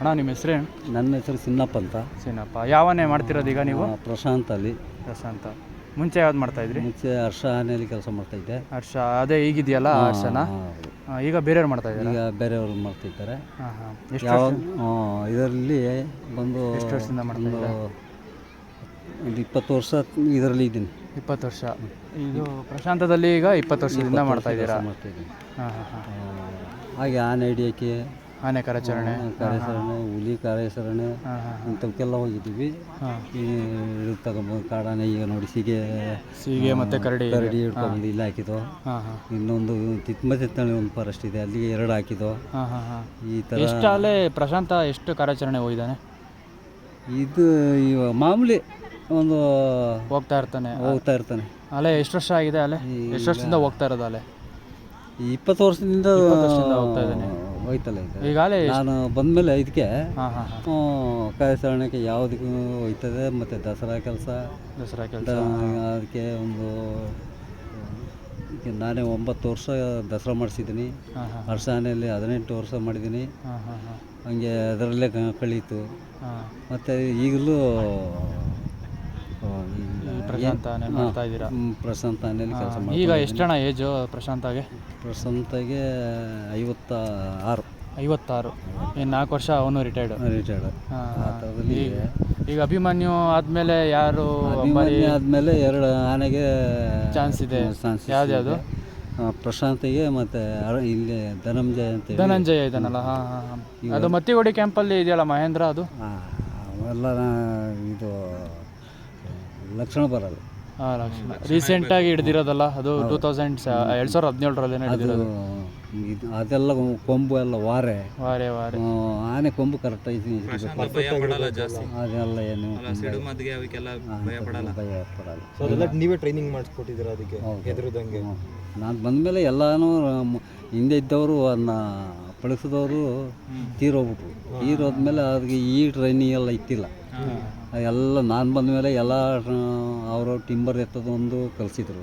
ಅಣ್ಣ ನಿಮ್ಮ ಹೆಸರು ನನ್ನ ಹೆಸರು ಸಿನ್ನಪ್ಪ ಅಂತ. ಸಿನ್ನಪ್ಪ. ಯಾವನೇ ಮಾಡ್ತಿರೋದು ಈಗ ನೀವು? ಪ್ರಶಾಂತ ಅಲ್ಲಿ. ಪ್ರಶಾಂತ. ಮುಂಚೆ ಯಾವ್ದು ಮಾಡ್ತಾ ಇದ್ರಿ? ಮುಂಚೆ ಹರ್ಷ ಆನೆಯಲ್ಲಿ ಕೆಲಸ ಮಾಡ್ತಾ ಇದ್ದೆ. ಹರ್ಷ ಅದೇ ಈಗಿದೆಯಲ್ಲ ಹರ್ಷನ? ಈಗ ಬೇರೆಯವ್ರು ಮಾಡ್ತಾ ಇದ್ದೀರಾ? ಈಗ ಬೇರೆಯವರು ಮಾಡ್ತಿದ್ದಾರೆ ಹಾಂ ಹಾಂ. ಎಷ್ಟು ಯಾವ ಇದರಲ್ಲಿ ಬಂದು ಎಷ್ಟು ವರ್ಷದಿಂದ ಮಾಡ್ತಾ ಒಂದು ಇದ್ದೀರಾ? ಒಂದು ಇಪ್ಪತ್ತು ವರ್ಷ ಇದರಲ್ಲಿ ಇದ್ದೀನಿ. ಇಪ್ಪತ್ತು ವರ್ಷ. ಇದು ಪ್ರಶಾಂತದಲ್ಲಿ ಈಗ ಇಪ್ಪತ್ತು ವರ್ಷದಿಂದ ಮಾಡ್ತಾ ಇದ್ದೀರಾ? ಮಾಡ್ತಾ ಇದ್ದೀನಿ. ಹಾಂ ಹಾಂ ಹಾಂ. ಆ, ಹಾಗೆ ಆನೆ ಹಿಡಿಯೋಕ್ಕೆ ಆನೆ ಕಾರ್ಯಾಚರಣೆ ಕಾರ್ಯಾಚರಣೆ ಹುಲಿ ಕಾರ್ಯಾಚರಣೆ ಇಂಥವಕ್ಕೆಲ್ಲ ಹೋಗಿದ್ದೀವಿ ಈ ತಗೊಂಬಂದು ಕಾಡಾನೆ ಈಗ ನೋಡಿ ಸೀಗೆ ಸೀಗೆ ಮತ್ತೆ ಕರಡಿ ಕರಡಿ ಹಿಡ್ಕೊಂಡು ಇಲ್ಲಿ ಹಾಕಿದ್ವು ಇನ್ನೊಂದು ತಿತ್ಮತಿತ್ತಳ್ಳಿ ಒಂದು ಫಾರೆಸ್ಟ್ ಇದೆ ಅಲ್ಲಿಗೆ ಎರಡು ಹಾಕಿದ್ವು ಹಾಂ ಹಾಂ ಹಾಂ. ಈ ಥರ ಎಷ್ಟು ಅಲ್ಲೇ ಪ್ರಶಾಂತ ಎಷ್ಟು ಕಾರ್ಯಾಚರಣೆ ಹೋಗಿದ್ದಾನೆ? ಇದು ಇವ ಮಾಮೂಲಿ ಒಂದು ಹೋಗ್ತಾ ಇರ್ತಾನೆ. ಹೋಗ್ತಾ ಇರ್ತಾನೆ. ಅಲ್ಲೇ ಎಷ್ಟು ವರ್ಷ ಆಗಿದೆ ಅಲ್ಲೇ ಎಷ್ಟು ವರ್ಷದಿಂದ ಹೋಗ್ತಾ ಇರೋದು ಅಲ್ಲೇ ಇಪ್ಪತ್ತು ವರ್ಷದಿಂದ ವರ್ಷದಿಂದ ಹೋಗ್ತಾ ಇದ್ದಾನೆ. ಹೋಯ್ತಲ್ಲ ಇದು ಈಗ ಬಂದ ನಾನು ಬಂದಮೇಲೆ ಇದಕ್ಕೆ ಹಾಂ ಹಾಂ ಹಾಂ. ಕಾರ್ಯಾಚರಣೆಗೆ ಯಾವುದಕ್ಕೂ ಹೋಯ್ತದೆ ಮತ್ತು ದಸರಾ ಕೆಲಸ. ದಸರಾ ಕೆಲಸ. ಅದಕ್ಕೆ ಒಂದು ಈಗ ನಾನೇ ಒಂಬತ್ತು ವರ್ಷ ದಸರಾ ಮಾಡಿಸಿದ್ದೀನಿ. ಹರ್ಷಾನೆಯಲ್ಲಿ ಹದಿನೆಂಟು ವರ್ಷ ಮಾಡಿದ್ದೀನಿ. ಹಂಗೆ ಅದರಲ್ಲೇ ಕಳೀತು. ಮತ್ತು ಈಗಲೂ ಪ್ರಶಾಂತನೇ ಮಾಡ್ತಾ ಇದ್ದೀರಾ? ಪ್ರಶಾಂತ ಆನೆಯಲ್ಲಿ ಕೆಲಸ ಮಾಡಿ ಈಗ ಎಷ್ಟಣ್ಣ ಏಜು ಪ್ರಶಾಂತಾಗೆ? ಪ್ರಶಾಂತಾಗೆ ಐವತ್ತ ಆರು ಐವತ್ತಾರು. ಇನ್ನು ನಾಲ್ಕು ವರ್ಷ ಅವನು ರಿಟೈರ್ಡ್ ರಿಟೈರ್ಡ್ ಆ ಥರದಲ್ಲಿ ಈಗ ಈಗ ಅಭಿಮನ್ಯು ಆದಮೇಲೆ ಯಾರು ಅಭಿಮನ್ಯು ಆದಮೇಲೆ ಎರಡು ಆನೆಗೆ ಚಾನ್ಸ್ ಇದೆ. ಚಾನ್ಸ್ ಯಾವ್ದ್ಯಾವ್ದು ಪ್ರಶಾಂತಿಗೆ ಮತ್ತು ಇಲ್ಲಿ ಧನಂಜಯ ಅಂತ ಧನಂಜಯ ಇದನ್ನಲ್ಲ ಹಾಂ ಹಾಂ ಹಾಂ. ಅದು ಮತ್ತಿಗೋಡಿ ಕ್ಯಾಂಪಲ್ಲಿ ಇದೆಯಲ್ಲ ಮಹೇಂದ್ರ ಅದು? ಆ, ಅವೆಲ್ಲ ನಾ- ಇದು ಲಕ್ಷಣ ಬರಲ್ಲ. ಹಾಂ ಆಗಿ ರೀಸೆಂಟಾಗಿ ಹಿಡ್ದಿರೋದಲ್ಲ ಅದು ಟೂ ತೌಸಂಡ್ ಎರಡು ಸಾವಿರದ ಹದಿನೇಳರಲ್ಲಿ ಹಿಡಿದಿರೋದು. ಇದು ಅದೆಲ್ಲ ಕೊಂಬು ಎಲ್ಲ ವಾರೆ. ವಾರೆ ವಾರೆ. ಆನೆ ಕೊಂಬು ಕರೆಕ್ಟ್ ಅದೆಲ್ಲ ಏನು ಭಯ ಪಡಲ್ಲ. ನೀವೇ ಟ್ರೈನಿಂಗ್ ಮಾಡಿಸ್ಕೊಟ್ಟಿದ್ದೀರಾ ಅದಕ್ಕೆ? ಹೆದರದಂಗೆ ನಾನು ಬಂದಮೇಲೆ ಎಲ್ಲನೂ ಹಿಂದೆ ಇದ್ದವರು ಅದನ್ನ ಪಳಗಿಸಿದವರು ತೀರೋಗ್ಬಿಟ್ರು ತೀರೋದ್ಮೇಲೆ ಅದಕ್ಕೆ ಈ ಟ್ರೈನಿಂಗ್ ಎಲ್ಲ ಇತ್ತಿಲ್ಲ ಎಲ್ಲ ನಾನು ಬಂದ ಮೇಲೆ ಎಲ್ಲ ಅವರು ಟಿಂಬರ್ ಎತ್ತೋದು ಒಂದು ಕಲಿಸಿದ್ರು.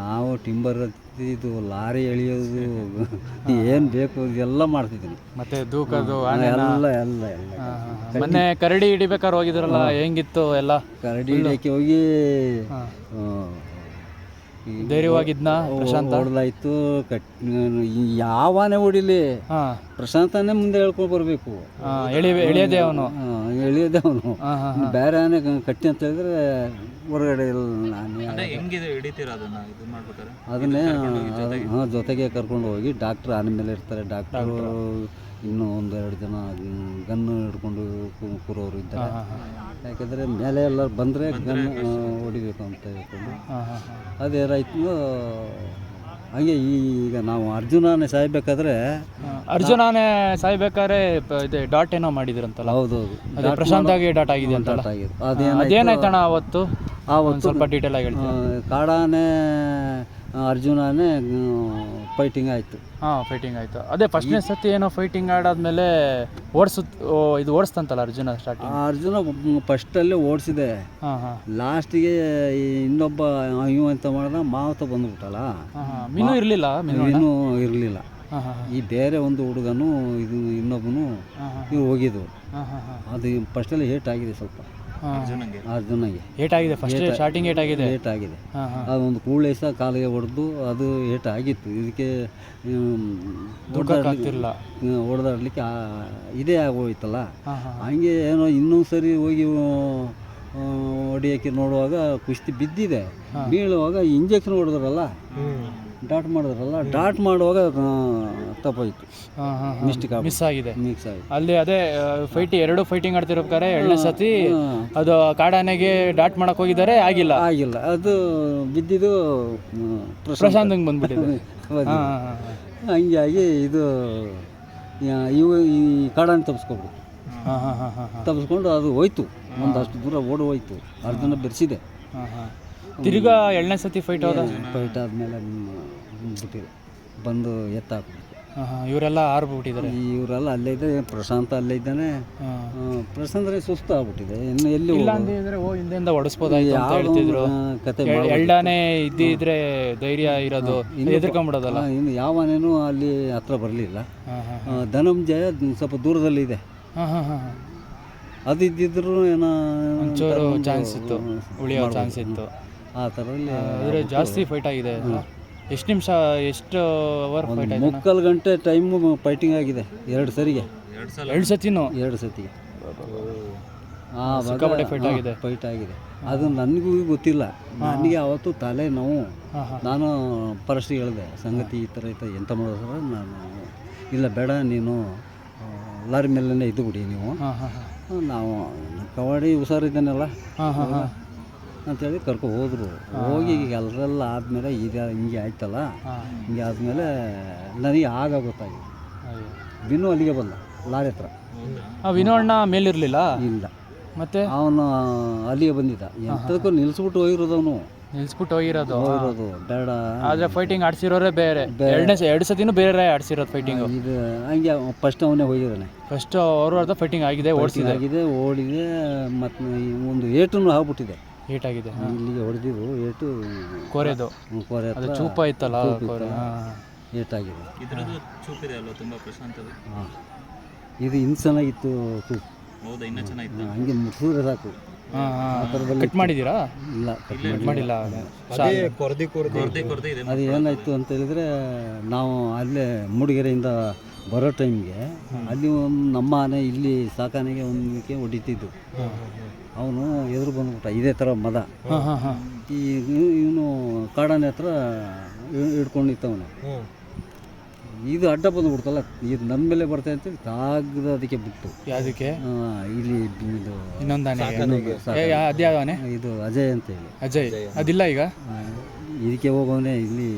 ನಾವು ಟಿಂಬರ್ ಇದು ಲಾರಿ ಎಳೆಯೋದು ಏನು ಬೇಕು ಎಲ್ಲ ಮಾಡ್ತಿದ್ದೀನಿ. ಮತ್ತೆ ದೂಕದು ಎಲ್ಲ ಎಲ್ಲ ಎಲ್ಲ. ಮೊನ್ನೆ ಕರಡಿ ಹಿಡಿಬೇಕಾದ್ರೆ ಹೋಗಿದ್ರಲ್ಲ ಹೆಂಗಿತ್ತು ಎಲ್ಲ? ಕರಡಿ ಹಿಡಿಯೋಕ್ಕೆ ಹೋಗಿ ಧೈರ್ಯವಾಗಿದ್ನ ಪ್ರಶಾಂತ? ಹೊಡೆದಾಯ್ತು ಕಟ್ ಯಾವಾನೆ ಯಾವ ಆನೆ ಹೊಡಿಲಿ ಹಾಂ. ಪ್ರಶಾಂತನೇ ಮುಂದೆ ಹೇಳ್ಕೊಂಡು ಬರಬೇಕು. ಹಾಂ ಎಳಿ ಅವನು. ಎಳಿಯದೇ ಅವನು. ಬೇರೆ ಆನೆ ಕಟ್ಟಿ ಅಂತ ಹೇಳಿದ್ರೆ ಹೊರಗಡೆ ಇಲ್ಲ ಅದನ್ನ? ಹಾಂ ಜೊತೆಗೆ ಕರ್ಕೊಂಡು ಹೋಗಿ ಡಾಕ್ಟ್ರ್ ಆನೆ ಮೇಲೆ ಇರ್ತಾರೆ. ಡಾಕ್ಟ್ರು ಇನ್ನೂ ಒಂದೆರಡು ಎರಡು ಜನ ಗನ್ನು ಹಿಡ್ಕೊಂಡು ಕೂರೋರು ಇದ್ದಾರೆ. ಯಾಕೆಂದರೆ ಮೇಲೆ ಎಲ್ಲ ಬಂದರೆ ಗನ್ ಹೊಡಿಬೇಕು ಅಂತ ಹೇಳ್ಕೊಂಡು. ಅದೇ ರೈತನು ಹಂಗೆ ಈಗ ನಾವು ಅರ್ಜುನನೇ ಸಾಯ್ಬೇಕಾದ್ರೆ ಅರ್ಜುನಾನೇ ಸಾಯ್ಬೇಕಾದ್ರೆ ಇದೆ ಡಾಟ್ ಏನೋ ಮಾಡಿದ್ರಂತಲ್ಲ? ಹೌದು ಅದೇ ಪ್ರಶಾಂತಾಗಿ ಡಾಟ್ ಆಗಿದೆ ಅಂತ ಆಗಿದ್ದು. ಅದೇನಾಯ್ತು ಅದೇನಾಯ್ತಣ್ಣ ಅವತ್ತು? ಆ ಒಂದು ಸ್ವಲ್ಪ ಡೀಟೇಲ್ ಆಗಿ ಹೇಳ್ತೀನಿ ಕಾಡಾನೆ ಅರ್ಜುನನೇ ಫೈಟಿಂಗ್ ಆಯಿತು. ಹಾಂ ಫೈಟಿಂಗ್ ಆಯಿತು. ಅದೇ ಫಸ್ಟ್ನೇ ಸತಿ ಏನೋ ಫೈಟಿಂಗ್ ಆಡಾದ್ಮೇಲೆ ಓಡಿಸುತ್ತ ಇದು ಓಡಿಸ್ತಂತಲ್ಲ ಅರ್ಜುನ ಸ್ಟಾರ್ಟ್ ಅರ್ಜುನ ಫಸ್ಟಲ್ಲೇ ಓಡಿಸಿದೆ. ಹಾಂ ಹಾಂ. ಲಾಸ್ಟಿಗೆ ಇನ್ನೊಬ್ಬ ಇವ ಅಂತ ಮಾಡ್ದ? ಮಾವತ ಬಂದ್ಬಿಟ್ಟಲ್ಲ. ಮೀನು ಇರಲಿಲ್ಲ ಮೀನು ಇನ್ನೂ ಇರಲಿಲ್ಲ ಈ ಬೇರೆ ಒಂದು ಹುಡುಗನು ಇದು ಇನ್ನೊಬ್ಬನು ಹೋಗಿದ್ದು ಅದು ಫಸ್ಟಲ್ಲಿ ಹೇಟ್ ಆಗಿದೆ ಸ್ವಲ್ಪ. ಅರ್ಜುನಂಗೆ. ಏಟಾಗಿದೆ ಫಸ್ಟ್ ಸ್ಟಾರ್ಟಿಂಗ್ ಏಟಾಗಿದೆ. ಏಟಾಗಿದೆ. ಅದೊಂದು ಕೂಳೆ ಸಹ ಕಾಲಿಗೆ ಹೊಡೆದು ಅದು ಏಟಾಗಿತ್ತು. ಇದಕ್ಕೆ ಆಗ್ತಿರ್ಲಿಲ್ಲ ಹೊಡೆದಾಡ್ಲಿಕ್ಕೆ ಇದೇ ಆಗೋಯ್ತಲ್ಲ? ಹಂಗೆ ಏನೋ ಇನ್ನೊಂದು ಸರಿ ಹೋಗಿ ಹೊಡಿಯೋಕೆ ಹೊಡಿಯೋಕ್ಕೆ ನೋಡುವಾಗ ಕುಸ್ತಿ ಬಿದ್ದಿದೆ. ಬೀಳುವಾಗ ಇಂಜೆಕ್ಷನ್ ಹೊಡೆದ್ರಲ್ಲ? ಡಾಟ್ ಮಾಡಿದ್ರಲ್ಲ ಡಾಟ್ ಮಾಡುವಾಗ ತಪ್ಪೋಯ್ತು. ಮಿಸ್ಟೇಕ್ ಮಿಸ್ ಆಗಿದೆ. ಮಿಕ್ಸ್ ಆಗಿ ಅಲ್ಲಿ ಅದೇ ಫೈಟಿ ಎರಡು ಫೈಟಿಂಗ್ ಆಡ್ತಿರ್ಬೇಕಾರೆ ಎರಡನೇ ಸತಿ ಅದು ಕಾಡಾನೆಗೆ ಡಾಟ್ ಮಾಡಕ್ ಹೋಗಿದ್ದಾರೆ ಆಗಿಲ್ಲ. ಆಗಿಲ್ಲ. ಅದು ಬಿದ್ದಿದ್ದು ಪ್ರಶಾಂತ್. ಹಂಗೆ ಬಂದ್ಬಿಟ್ಟಿದೆ. ಹಂಗಾಗಿ ಇದು ಇವು ಈ ಕಾಡಾನೆ ತಪ್ಪಿಸ್ಕೊಬಿಟ್ಟು ಹಾಂ ಹಾಂ ಹಾಂ ಹಾಂ ಹಾಂ. ತಪ್ಪಿಸ್ಕೊಂಡು ಅದು ಹೋಯ್ತು. ಒಂದಷ್ಟು ದೂರ ಓಡಿ ಹೋಯ್ತು. ಅರ್ಧನ ಬೆರೆಸಿದೆ. ತಿರ್ಗಾ ಎರಡನೇ ಸತಿ ಫೈಟ್ ಹೋದ? ಫೈಟ್ ಆದಮೇಲೆ ಬಿಟ್ಟಿದೆ ಬಂದು ಎತ್ತ ಇವರೆಲ್ಲ ಆರ್ಬಿಟ್ಟಿದ್ದಾರೆ ಇವರೆಲ್ಲ ಅಲ್ಲೇ ಇದ್ದೆ ಪ್ರಶಾಂತ ಅಲ್ಲೇ ಇದ್ದಾನೆ. ಹಾಂ. ಆ, ಪ್ರಶಾಂತ್ ಸುಸ್ತು ಆಗ್ಬಿಟ್ಟಿದೆ. ಇನ್ನು ಎಲ್ಲಿ ಇಲ್ಲ ಅಂದಿದ್ರೆ ಓ ಹಿಂದೆಯಿಂದ ಹೊಡಿಸ್ಬೋದಾಯ್ತು ಅಂತ ಹೇಳ್ತಿದ್ರು. ಕತೆ ಎಲ್ಡಾನೇ ಇದ್ದಿದ್ರೆ ಧೈರ್ಯ ಇರೋದು ಎದುರ್ಕೊಂಬಿಡೋದಲ್ಲ. ಇನ್ನು ಯಾವನೇನು ಅಲ್ಲಿ ಹತ್ರ ಬರಲಿಲ್ಲ. ಧನಂಜಯ ಸ್ವಲ್ಪ ದೂರದಲ್ಲಿದೆ ಅದು ಇದ್ದಿದ್ರು ಏನೋ ಒಂಚೂರು ಚಾನ್ಸ್ ಇತ್ತು. ಉಳಿಯೋ ಚಾನ್ಸ್ ಇತ್ತು. ಆ ಥರದಲ್ಲಿ ಆದರೆ ಜಾಸ್ತಿ ಫೈಟ್ ಆಗಿದೆ. ಎಷ್ಟು ನಿಮಿಷ ಎಷ್ಟು ಅವರ್ ಫೈಟ್ ಆಗಿದೆ ಮುಕ್ಕಾಲು ಗಂಟೆ ಟೈಮು ಫೈಟಿಂಗ್ ಆಗಿದೆ ಎರಡು ಸರಿಗೆ. ಎರಡು ಸತಿನೂ? ಎರಡು ಸತಿಗೆ. ಸಿಕ್ಕಾಪಟ್ಟೆ fight ಆಗಿದೆ. ಫೈಟ್ ಆಗಿದೆ. ಅದು ನನಗೂ ಗೊತ್ತಿಲ್ಲ. ನನಗೆ ಅವತ್ತು ತಲೆ ನೋವು. ಹಾಂ ಹಾಂ. ನಾನು ಪರಸ್ಟಿ ಹೇಳಿದೆ ಸಂಗತಿ ಈ ಥರ ಐತೆ ಎಂತ ಮಾಡೋದ್ರೆ ಸರ್ ನಾನು ಇಲ್ಲ ಬೇಡ ನೀನು ಲಾರಿ ಮೇಲೇ ಇದ್ದು ಬಿಡಿ ನೀವು. ಹಾಂ ಹಾಂ ಹಾಂ. ನಾವು ಕಬಡ್ಡಿ ಹುಷಾರಿದ್ದಾನಲ್ಲ? ಹಾಂ ಹಾಂ ಹಾಂ. ಅಂತೇಳಿ ಕರ್ಕೊ ಹೋದರು. ಹೋಗಿ ಈಗ ಎಲ್ಲರೆಲ್ಲ ಆದಮೇಲೆ ಈಗ ಹಿಂಗೆ ಆಯ್ತಲ್ಲ? ಹಿಂಗೆ ಆದಮೇಲೆ ನನಗೆ ಆಗ ಗೊತ್ತಾಗಿದೆ ಬಿನ್ನು ಅಲ್ಲಿಗೆ ಬಂದ ಲಾರಿ ಹತ್ರ. ವಿನೋಣ್ಣ ವಿನೋ ಅಣ್ಣ ಮೇಲಿರಲಿಲ್ಲ? ಇಲ್ಲ. ಮತ್ತೆ? ಅವನು ಅಲ್ಲಿಗೆ ಬಂದಿದ್ದ. ಎಂಥದಕ್ಕೂ ನಿಲ್ಸಿಬಿಟ್ಟು ಹೋಗಿರೋದು ಅವನು ನಿಲ್ಸ್ಬಿಟ್ಟು ಹೋಗಿರೋದು? ಹೋಗಿರೋದು ಬೇಡ. ಆದರೆ ಫೈಟಿಂಗ್ ಆಡ್ಸಿರೋರೇ ಬೇರೆ. ಎರಡನೇ ಎರಡು ಸತಿನೂ ಬೇರೆ ಆಡಿಸಿರೋದು ಫೈಟಿಂಗ್ ಇದು ಹಂಗೆ ಫಸ್ಟ್ ಅವನೇ ಹೋಗಿದ್ದಾನೆ. ಫಸ್ಟ್ ಅವರು ಅರ್ಧ ಫೈಟಿಂಗ್ ಆಗಿದೆ ಓಡಿಸಿದೆ. ಆಗಿದೆ ಓಡಿದೆ ಮತ್ತು ಒಂದು ಏಟನ್ನು ಆಗ್ಬಿಟ್ಟಿದೆ. ಹೀಟ್ ಆಗಿದೆ. ಹಾಂ ಇಲ್ಲಿಗೆ ಹೊಡೆದಿದ್ದು ಏಟು ಕೋರೆದು. ಹ್ಮ್, ಕೋರೆ ಅದು ಹತ್ರ ಚೂಪ ಇತ್ತಲ್ಲ ಕೋರೆ. ಹಾಂ ಏಟಾಗಿದೆ. ಇದ್ರದ್ದು ಚೂಪಿದೆ ಅಲ್ವಾ? ತುಂಬ ಪ್ರಶಾಂತದ ಹಾಂ. ಇದು ಇನ್ನು ಚೆನ್ನಾಗಿತ್ತು ಸೂಪ್ ಹೌದಾ? ಇನ್ನೂ ಚೆನ್ನಾಗಿತ್ತು? ಹಂಗೆ ಮುಟ್ಟಿದ್ರೆ ಸಾಕು. ಹಾಂ ಹಾಂ. ಕಟ್ ಮಾಡಿದ್ದೀರಾ? ಇಲ್ಲ ಕಟ್ ಮಾಡಿ ಮಾಡಿಲ್ಲ. ಅದೇ ಕೊರದಿ ಕೊರದಿ. ಕೊರದೆ ಕೊರದೆ ಇದೆ ಅದು ಏನಾಯಿತು ಅಂತ ಹೇಳಿದ್ರೆ ನಾವು ಅಲ್ಲೇ ಮೂಡಿಗೆರೆಯಿಂದ ಬರೋ ಟೈಮ್ಗೆ ಅಲ್ಲಿ ಒಂದು ನಮ್ಮ ಆನೆ ಇಲ್ಲಿ ಸಾಕಾನೆಗೆ ಒಂದಕ್ಕೆ ಹೊಡಿತಿದ್ದು. ಅವನು ಎದುರು ಬಂದ್ಬಿಟ್ಟ. ಇದೇ ಥರ ಮದ. ಈ ಇವನು ಕಾಡಾನೆ ಹತ್ರ ಹಿಡ್ಕೊಂಡಿತ್ತವನು ಹಿಡ್ಕೊಂಡು ಇದು ಅಡ್ಡ ಬಂದ್ಬಿಡ್ತಲ್ಲ ಇದು ನನ್ನ ಮೇಲೆ ಬರ್ತಾ ಅಂತೇಳಿ ತಾಗದ ಅದಕ್ಕೆ ಬಿಟ್ಟು ಅದಕ್ಕೆ ಇಲ್ಲಿ ಇದು ಇನ್ನೊಂದು ಇದು ಅಜಯ್ ಅಂತೇಳಿ. ಅಜಯ್. ಅದಿಲ್ಲ ಈಗ? ಇದಕ್ಕೆ ಹೋಗೋನೆ ಇಲ್ಲಿ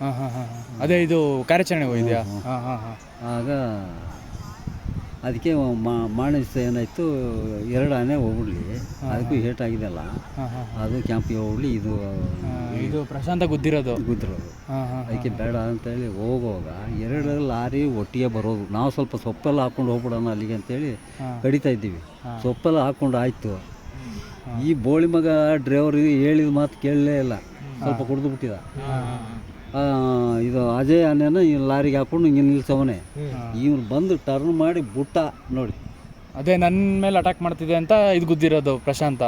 ಹಾಂ ಹಾಂ ಹಾಂ ಅದೇ ಇದು ಕಾರ್ಯಾಚರಣೆಗೆ ಹೋಗಿದೆಯಾ? ಹಾಂ ಹಾಂ. ಹಾಂ ಆಗ ಅದಕ್ಕೆ ಮಾಣಿಸ್ ಏನಾಯಿತು ಎರಡು ಆನೆ ಹೋಗ್ಬಿಡ್ಲಿ. ಅದಕ್ಕೂ ಏಟ್ ಆಗಿದೆಲ್ಲ ಅದು ಕ್ಯಾಂಪಿಗೆ ಹೋಗ್ಲಿ ಇದು ಇದು ಪ್ರಶಾಂತ ಗುದ್ದಿರೋದು. ಗುದ್ದಿರೋದು. ಅದಕ್ಕೆ ಬೇಡ ಅಂತೇಳಿ ಹೋಗುವಾಗ ಎರಡು ಲಾರಿ ಒಟ್ಟಿಗೆ ಬರೋದು. ನಾವು ಸ್ವಲ್ಪ ಸೊಪ್ಪೆಲ್ಲ ಹಾಕ್ಕೊಂಡು ಹೋಗ್ಬಿಡೋಣ ಅಲ್ಲಿಗೆ ಅಂತೇಳಿ. ಕಡಿತಾ ಇದ್ದೀವಿ. ಸೊಪ್ಪೆಲ್ಲ ಹಾಕ್ಕೊಂಡು ಆಯಿತು. ಈ ಬೋಳಿ ಮಗ ಡ್ರೈವರ್ ಹೇಳಿದ ಮಾತು ಕೇಳಲೇ ಇಲ್ಲ. ಸ್ವಲ್ಪ ಕುಡಿದು ಬಿಟ್ಟಿದ ಇದು ಅಜಯ್ ಆನೆನ ಈ ಲಾರಿಗೆ ಹಾಕೊಂಡು ಹಿಂಗೆ ನಿಲ್ಸವನೆ. ಇವ್ನು ಬಂದು ಟರ್ನ್ ಮಾಡಿ ಬುಟ್ಟ ನೋಡಿ. ಅದೇ ನನ್ನ ಮೇಲೆ ಅಟ್ಯಾಕ್ ಮಾಡ್ತಿದೆ ಅಂತ ಇದು ಗುದ್ದಿರೋದು ಪ್ರಶಾಂತ.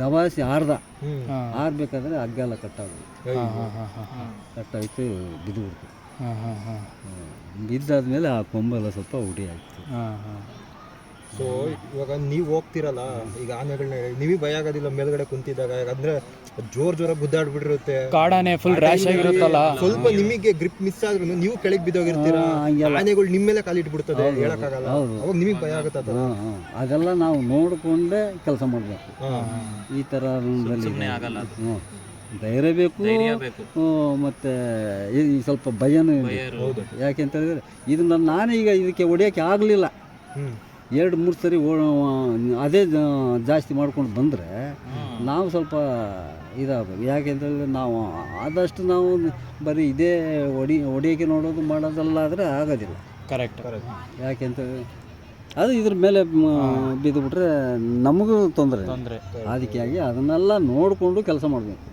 ದಬಾಯಿಸಿ ಆರ್ದ ಆರ್ಬೇಕಾದ್ರೆ ಹಗ್ಗ ಕಟ್ಟಾಗ ಕಟ್ಟಾಗೋದು ಹಾಂ ಹಾಂ ಹಾಂ ಹಾಂ ಕಟ್ಟಾಯ್ತು ಬಿದ್ದು ಬಿಡ್ತು ಬಿದ್ದಾದ್ಮೇಲೆ ಆ ಕೊಂಬೆಲ್ಲ ಸ್ವಲ್ಪ ಉಡಿ ಆಯ್ತು ಹಾಂ ಹಾಂ. ಸೊ ಇವಾಗ ನೀವು ಹೋಗ್ತಿರಲ್ಲ ಈಗ ಆನೆಗಳನ್ನ ನೀವೇ ಭಯ ಆಗೋದಿಲ್ಲ ಮೇಲ್ಗಡೆ ಕುಂತಿದ್ದಾಗ. ಯಾಕಂದ್ರೆ ಜೋರ್ ಜೋರ ಗುದ್ದಾಡ್ಬಿಟ್ಟಿರುತ್ತೆ. ಕಾಡಾನೆ ಫುಲ್ ರ್ಯಾಶ್ ಆಗಿರುತ್ತಲ್ಲ? ಸ್ವಲ್ಪ ನಿಮಗೆ ಗ್ರಿಪ್ ಮಿಸ್ ಆದ್ರೂ ನೀವು ಕೆಳಗೆ ಬಿದ್ದೋಗಿರ್ತೀರಾ? ಆನೆಗಳು ನಿಮ್ಮ ಮೇಲೆ ಕಾಲಿಟ್ಬಿಡ್ತದೆ ಹೇಳಕ್ಕಾಗಲ್ಲ. ಅವಾಗ ನಿಮಗೆ ಭಯ ಆಗುತ್ತೆ ಅದು ಹಾಂ ಹಾಂ. ಅದೆಲ್ಲ ನಾವು ನೋಡಿಕೊಂಡೇ ಕೆಲಸ ಮಾಡಬೇಕು. ಈ ಥರ ಆಗಲ್ಲ ಹ್ಞೂ ಧೈರ್ಯ ಬೇಕು. ಮತ್ತೆ ಈ ಸ್ವಲ್ಪ ಭಯನೂ ಇದೆ. ಯಾಕೆ ಅಂತ ಹೇಳಿದ್ರೆ ಇದು ನಾನು ಈಗ ಇದಕ್ಕೆ ಹೊಡಿಯೋಕ್ಕೆ ಆಗಲಿಲ್ಲ. ಎರಡು ಮೂರು ಸರಿ ಓ ಅದೇ ಜಾಸ್ತಿ ಮಾಡ್ಕೊಂಡು ಬಂದರೆ ನಾವು ಸ್ವಲ್ಪ ಇದಾಗಬೇಕು. ಯಾಕೆಂದರೆ ನಾವು ಆದಷ್ಟು ನಾವು ಬರೀ ಇದೇ ಒಡಿ ಒಡಿಯೋಕೆ ನೋಡೋದು ಮಾಡೋದಲ್ಲ ಆದರೆ ಆಗೋದಿಲ್ಲ ಕರೆಕ್ಟ್ ಯಾಕೆಂತ ಅದು ಇದ್ರ ಮೇಲೆ ಬಿದ್ದು ಬಿಟ್ರೆ ನಮಗೂ ತೊಂದರೆ. ತೊಂದರೆ. ಅದಕ್ಕಾಗಿ ಅದನ್ನೆಲ್ಲ ನೋಡಿಕೊಂಡು ಕೆಲಸ ಮಾಡಬೇಕು.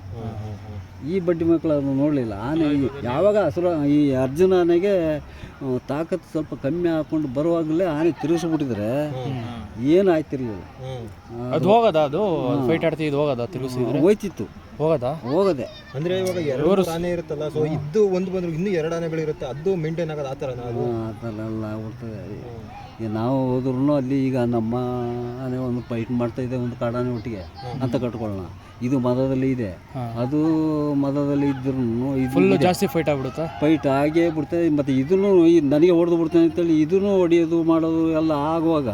ಈ ಬಡ್ಡಿ ಮಕ್ಕಳು ಅದನ್ನು ನೋಡಲಿಲ್ಲ. ಆನೆ ಯಾವಾಗ ಹಸುರ ಈ ಅರ್ಜುನ ಆನೆಗೆ ತಾಕತ್ತು ಸ್ವಲ್ಪ ಕಮ್ಮಿ ಹಾಕೊಂಡು ಬರುವಾಗಲೇ ಆನೆ ತಿರುಗಿಸ್ಬಿಟ್ಟಿದ್ರೆ ಏನು ಆಯ್ತಿರ್ಲಿಲ್ಲ ಅದು ಹೋಗದ ಅದು? ಫೈಟ್ ಆಡ್ತಿ ಇದು ಹೋಗದ ತಿರುಗಿಸಿ ಹೋಯ್ತಿತ್ತು. ಹೋಗದ? ಹೋಗದೆ. ಅಂದ್ರೆ ಇವಾಗ ಎರಡು ಆನೆ ಇರುತ್ತಲ್ಲ ಸೊ ಇದ್ದು ಒಂದು ಬಂದ್ರು ಇನ್ನೂ ಎರಡು ಆನೆಗಳು ಇರುತ್ತೆ ಅದು ಮೇಂಟೈನ್ ಆಗೋದು ಆ ಥರ ಆ ಥರ ಎಲ್ಲ ಆಗ್ಬಿಡ್ತದೆ ನಾವು ಹೋದ್ರೂ ಅಲ್ಲಿ ಈಗ ನಮ್ಮ ಆನೆ ಒಂದು ಫೈಟ್ ಮಾಡ್ತಾ ಇದೆ ಒಂದು ಕಾಡಾನೆ ಒಟ್ಟಿಗೆ ಅಂತ ಕಟ್ಕೊಳ್ಳೋಣ. ಇದು ಮದದಲ್ಲಿ ಇದೆ. ಅದು ಮದದಲ್ಲಿ ಇದ್ರೂ ಫುಲ್ ಜಾಸ್ತಿ ಫೈಟ್ ಆಗ್ಬಿಡುತ್ತಾ? ಫೈಟ್ ಆಗೇ ಬಿಡ್ತದೆ. ಮತ್ತು ಇದನ್ನು ನನಗೆ ಹೊಡೆದು ಬಿಡ್ತೇನೆ ಅಂತೇಳಿ ಇದನ್ನು ಹೊಡೆಯೋದು ಮಾಡೋದು ಎಲ್ಲ ಆಗುವಾಗ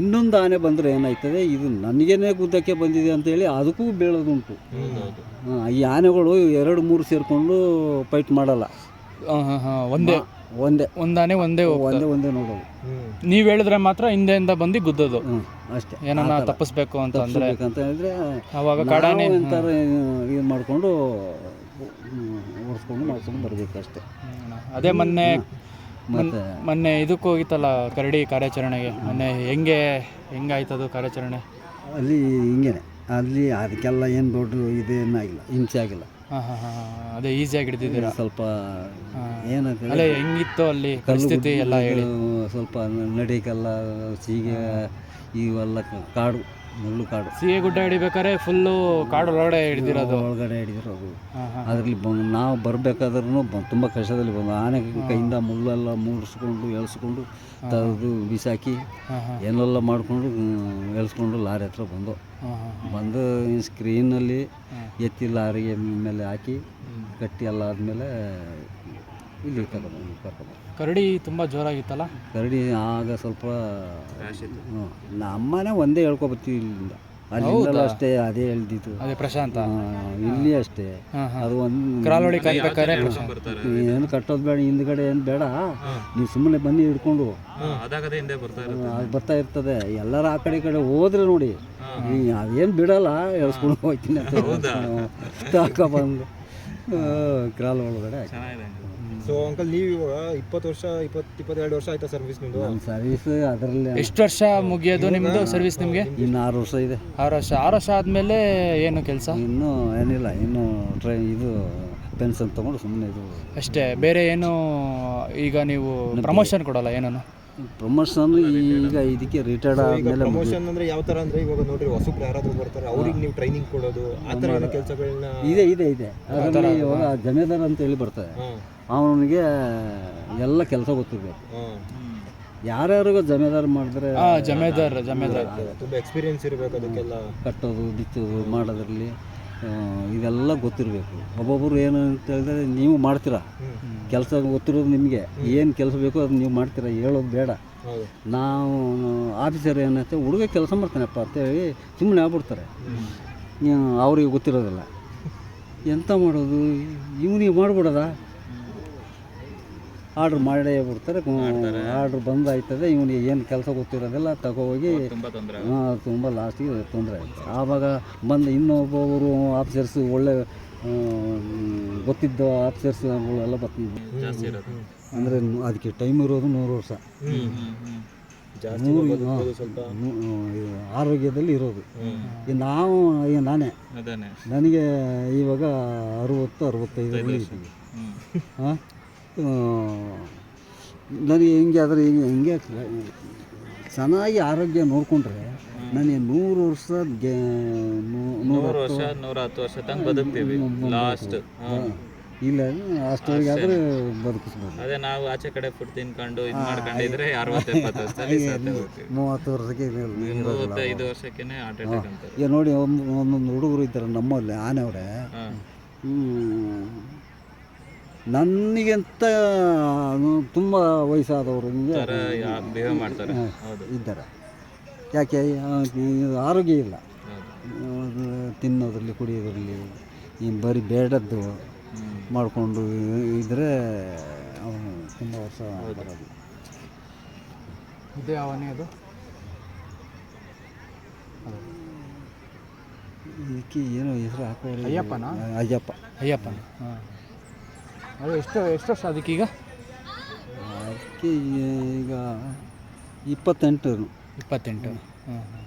ಇನ್ನೊಂದು ಆನೆ ಬಂದರೆ ಏನಾಯ್ತದೆ? ಇದು ನನಗೇನೆ ಗುದ್ದಕ್ಕೆ ಬಂದಿದೆ ಅಂತೇಳಿ ಅದಕ್ಕೂ ಬೀಳೋದುಂಟು ಈ ಆನೆಗಳು ಎರಡು ಮೂರು ಸೇರಿಕೊಂಡು ಫೈಟ್ ಮಾಡಲ್ಲ. ಒಂದೇ. ಒಂದೇ ಒಂದಾನೆ ಒಂದೇ ಒಂದೇ ಒಂದೇ ನೋಡೋದು. ನೀವು ಹೇಳಿದ್ರೆ ಮಾತ್ರ ಹಿಂದೆಯಿಂದ ಬಂದು ಗುದ್ದೋದು. ಹ್ಞೂ ಅಷ್ಟೇ. ಏನನ್ನ ತಪ್ಪಿಸ್ಬೇಕು ಅಂತ ಅಂದ್ರೆ ಅಂತ ಹೇಳಿದ್ರೆ ಅವಾಗ ಕಾಡಾನೆ ಒಂಥರ ಇದು ಮಾಡಿಕೊಂಡು ಓಡಿಸ್ಕೊಂಡು ಮಾಡ್ಕೊಂಡು ಬರಬೇಕು ಅಷ್ಟೇ. ಹ್ಮ್. ಅದೇ ಮೊನ್ನೆ ಮತ್ತು ಮೊನ್ನೆ ಇದಕ್ಕೆ ಹೋಗಿತ್ತಲ್ಲ ಕರಡಿ ಕಾರ್ಯಾಚರಣೆಗೆ? ಮೊನ್ನೆ ಹೆಂಗೆ ಹೆಂಗಾಯ್ತದು ಕಾರ್ಯಾಚರಣೆ? ಅಲ್ಲಿ ಹಿಂಗೇನೆ. ಅಲ್ಲಿ ಅದಕ್ಕೆಲ್ಲ ಏನು ದೊಡ್ಡ ಇದೇನಾಗಿಲ್ಲ ಹಿಂಸೆ ಆಗಿಲ್ಲ. ಹಾಂ ಹಾಂ ಹಾಂ ಅದೇ ಈಸಿಯಾಗಿ ಹಿಡ್ದಿದ್ದೀರಾ? ಸ್ವಲ್ಪ. ಏನಂತ ಅಲ್ಲೇ ಹೆಂಗಿತ್ತು ಅಲ್ಲಿ ಪರಿಸ್ಥಿತಿ ಎಲ್ಲ ಹೇಳಿ. ಸ್ವಲ್ಪ ನಡಿಗೆಲ್ಲ ಸೀಗೆ ಇವೆಲ್ಲ ಕಾಡು ಮುಳ್ಳು ಕಾಡು. ಸೀಗೆ ಗುಡ್ಡ ಹಿಡಿಬೇಕಾದ್ರೆ ಫುಲ್ಲು ಕಾಡು ಒಳಗಡೆ ಹಿಡಿದಿರೋದು. ಒಳಗಡೆ ಹಿಡಿದಿರೋದು. ಅದರಲ್ಲಿ ಬಂದು ನಾವು ಬರಬೇಕಾದ್ರೂ ತುಂಬ ಕಷ್ಟದಲ್ಲಿ ಬಂದು ಆನೆ ಕೈಯಿಂದ ಮುಳ್ಳೆಲ್ಲ ಮೂಡಿಸ್ಕೊಂಡು ಎಳ್ಸ್ಕೊಂಡು ತೆಗೆದು ಬಿಸಾಕಿ ಏನೆಲ್ಲ ಮಾಡಿಕೊಂಡು ಎಳ್ಸ್ಕೊಂಡು ಲಾರಿ ಹತ್ರ ಬಂದು ಬಂದು ಈ ಸ್ಕ್ರೀನಲ್ಲಿ ಎತ್ತಿಲ್ಲ ಎತ್ತಿ ಲಾರಿಗೆ ಮೇಲೆ ಹಾಕಿ ಕಟ್ಟಿ ಎಲ್ಲ ಆದಮೇಲೆ ಇಲ್ಲಿ ಕರ್ಕೊಂಡು ಕರ್ಕೊಂಡು ಕರಡಿ ತುಂಬ ಜೋರಾಗಿತ್ತಲ್ಲ? ಕರಡಿ ಆಗ ಸ್ವಲ್ಪ ಹ್ಞೂ. ನಮ್ಮನೆ ಒಂದೇ ಹೇಳ್ಕೊಬತ್ತೀವಿ ಇಲ್ಲಿಂದ. ಅಲ್ಲಿಂದಲೂ ಅಷ್ಟೇ ಅದೇ ಹೇಳ್ದಿತ್ತು. ಅದೇ ಪ್ರಶಾಂತ. ಇಲ್ಲಿ ಅಷ್ಟೇ. ಅದು ಒಂದು ಏನು ಕಟ್ಟೋದು ಬೇಡ ಹಿಂದ್ಗಡೆ ಏನು ಬೇಡ. ನೀವು ಸುಮ್ಮನೆ ಬನ್ನಿ ಹಿಡ್ಕೊಂಡು. ಹಾ, ಅದಾಗದೇ ಹಿಂದೆ ಬರ್ತಾ ಇರುತ್ತೆ. ಅದು ಬರ್ತಾ ಇರ್ತದೆ. ಎಲ್ಲರೂ ಆ ಕಡೆ ಈ ಕಡೆ ಹೋದ್ರೆ ನೋಡಿ. ಅದೇನು ಬಿಡಲ್ಲ ಎಳ್ಸ್ಕೊಂಡು ಹೋಗ್ತೀನಿ ಅಂತ ತಾಕ ಬಂದು ಕ್ರಾಲ್ ಒಳಗಡೆ ಸೊ ಅಂಕಲ್. ನೀವು ಇವಾಗ ಇಪ್ಪತ್ತು ವರ್ಷ ಇಪ್ಪತ್ತು ಇಪ್ಪತ್ತೆರಡು ವರ್ಷ ಆಯ್ತಾ ಸರ್ವಿಸ್ ನಿಮ್ಮದು ನಮ್ಮ ಸರ್ವಿಸ್ ಅದರಲ್ಲಿ ಎಷ್ಟು ವರ್ಷ ಮುಗಿಯೋದು ನಿಮ್ಮದು ಸರ್ವಿಸ್ ನಿಮಗೆ? ಇನ್ನು ಆರು ವರ್ಷ ಇದೆ. ಆರು ವರ್ಷ ಆರು ವರ್ಷ ಆದಮೇಲೆ ಏನು ಕೆಲಸ? ಇನ್ನೂ ಏನಿಲ್ಲ ಇನ್ನೂ ಟ್ರೈ ಇದು ಪೆನ್ಷನ್ ತೊಗೊಂಡು ಸುಮ್ಮನೆ ಇದು ಅಷ್ಟೇ ಬೇರೆ ಏನು ಈಗ ನೀವು ಪ್ರಮೋಷನ್ ಕೊಡಲ್ಲ ಏನನ್ನು? ಪ್ರಮೋಷನ್ ಈಗ ಇದಕ್ಕೆ ರಿಟೈರ್ಡ್ ಆದಮೇಲೆ ಪ್ರಮೋಷನ್ ಅಂದ್ರೆ ಯಾವ ತರ ಅಂದ್ರೆ ಇವಾಗ ನೋಡ್ರಿ ಹೊಸಬ್ರು ಯಾರಾದ್ರೂ ಬರ್ತಾರೆ ಅವ್ರಿಗೆ ನೀವು ಟ್ರೈನಿಂಗ್ ಕೊಡೋದು ಆ ಥರ ಏನೋ ಕೆಲಸಗಳನ್ನ ಇದೆ ಇದೆ ಇದೆ. ಅದರಲ್ಲಿ ಇವಾಗ ಜಮೇದಾರ್ ಅಂತ ಹೇಳಿ ಬರ್ತಾರೆ ಅವನಿಗೆ ಎಲ್ಲ ಕೆಲಸ ಗೊತ್ತಿರಬೇಕು. ಯಾರ್ಯಾರಿಗೂ ಜಮೇದಾರ್ ಮಾಡಿದ್ರೆ ಜಮೇದಾರ್ ಜಮೇದಾರ್ ತುಂಬ ಎಕ್ಸ್ಪೀರಿಯನ್ಸ್ ಇರಬೇಕು ಅದಕ್ಕೆಲ್ಲ. ಕಟ್ಟೋದು ಬಿತ್ತೋದು ಮಾಡೋದ್ರಲ್ಲಿ. ಇದೆಲ್ಲ ಗೊತ್ತಿರಬೇಕು. ಒಬ್ಬೊಬ್ಬರು ಏನು ಅಂತ ಹೇಳಿದ್ರೆ ನೀವು ಮಾಡ್ತೀರಾ? ಕೆಲಸ ಗೊತ್ತಿರೋದು ನಿಮಗೆ. ಏನು ಕೆಲಸ ಬೇಕೋ ಅದು ನೀವು ಮಾಡ್ತೀರಾ? ಹೇಳೋದು ಬೇಡ. ನಾವು ಆಫೀಸರ್ ಏನಂತೆ ಹುಡುಗ ಕೆಲಸ ಮಾಡ್ತಾನಪ್ಪ ಅಂತೇಳಿ ಸುಮ್ಮನೆ ಆಗ್ಬಿಡ್ತಾರೆ. ಅವ್ರಿಗೆ ಗೊತ್ತಿರೋದಿಲ್ಲ. ಎಂಥ ಮಾಡೋದು? ಇವನಿಗೆ ಮಾಡ್ಬಿಡೋದ? ಆರ್ಡ್ರ್ ಮಾಡೇ ಬಿಡ್ತಾರೆ. ಆರ್ಡ್ರ್ ಬಂದಾಯ್ತದೆ. ಇವನಿಗೆ ಏನು ಕೆಲಸ ಗೊತ್ತಿರೋದಿಲ್ಲ ತಗೋಗಿ. ತುಂಬಾ ಲಾಸ್ಟಿಗೆ ತೊಂದರೆ ಆಯಿತು. ಆವಾಗ ಬಂದು ಇನ್ನೊಬ್ಬರು ಆಫೀಸರ್ಸ್ ಒಳ್ಳೆ ಗೊತ್ತಿದ್ದ ಆಫೀಸರ್ಸ್ ಎಲ್ಲ ಬರ್ತಿದ್ವು ಅಂದರೆ ಅದಕ್ಕೆ ಟೈಮ್ ಇರೋದು ನೂರು ವರ್ಷ. ಆರೋಗ್ಯದಲ್ಲಿ ಇರೋದು. ನಾವು ಈಗ ನಾನೇ. ನನಗೆ ಇವಾಗ ಅರುವತ್ತು ಅರವತ್ತೈದು ಹಾಂ? ನನಗೆ ಹಿಂಗೆ ಆದರೆ ಹಿಂಗೆ ಹಿಂಗೆ ಚೆನ್ನಾಗಿ ಆರೋಗ್ಯ ನೋಡಿಕೊಂಡ್ರೆ ನನಗೆ ನೂರು ವರ್ಷ ಗೆ ನೂರು ವರ್ಷ ನೂರ ಹತ್ತು ವರ್ಷ ತನಕ ಬದುಕ್ತೀವಿ ಲಾಸ್ಟ್. ಇಲ್ಲ ಅಷ್ಟೊಳಗೆ ಆದರೆ ಬದುಕಿಸ್ಬೋದು. ಅದೇ ನಾವು ಆಚೆ ಕಡೆ ಫುಡ್ ತಿನ್ಕೊಂಡು ಇದು ಮಾಡ್ಕೊಂಡಿದ್ರೆ ಅರವತ್ತು ಎಪ್ಪತ್ತು ವರ್ಷ ಮೂವತ್ತು ವರ್ಷಕ್ಕೆ. ಮೂವತ್ತೈದು ವರ್ಷಕ್ಕೇನೆ ಹಾರ್ಟ್ ಅಟ್ಯಾಕ್ ಈಗ ನೋಡಿ ಒಂದು ಒಂದೊಂದು ಹುಡುಗರು ಇದ್ದಾರೆ ನಮ್ಮಲ್ಲಿ ಆನೆಯವರೇ. ಹಾ. ನನಗಿಂತ ತುಂಬ ವಯಸ್ಸಾದವರು ಇದ್ದಾರೆ. ಯಾಕೆ ಆರೋಗ್ಯ ಇಲ್ಲ. ತಿನ್ನೋದ್ರಲ್ಲಿ ಕುಡಿಯೋದ್ರಲ್ಲಿ ಈ ಬರೀ ಬೇಡದ್ದು ಮಾಡಿಕೊಂಡು ಇದ್ದರೆ ಅವನು ತುಂಬ ವರ್ಷ ಬರೋದು. ಇದೇ ಅವನೇ ಅದು? ಇದಕ್ಕೆ ಏನೋ ಹೆಸರು ಹಾಕೋರು ಅಯ್ಯಪ್ಪನ? ಅಯ್ಯಪ್ಪ. ಅಯ್ಯಪ್ಪ ಹಾಂ. ಅದು ಎಷ್ಟು ಎಷ್ಟು ವರ್ಷ ಅದಕ್ಕೀಗ ಅದಕ್ಕೆ ಈಗ ಇಪ್ಪತ್ತೆಂಟು. ಇಪ್ಪತ್ತೆಂಟು. ಹಾಂ ಹಾಂ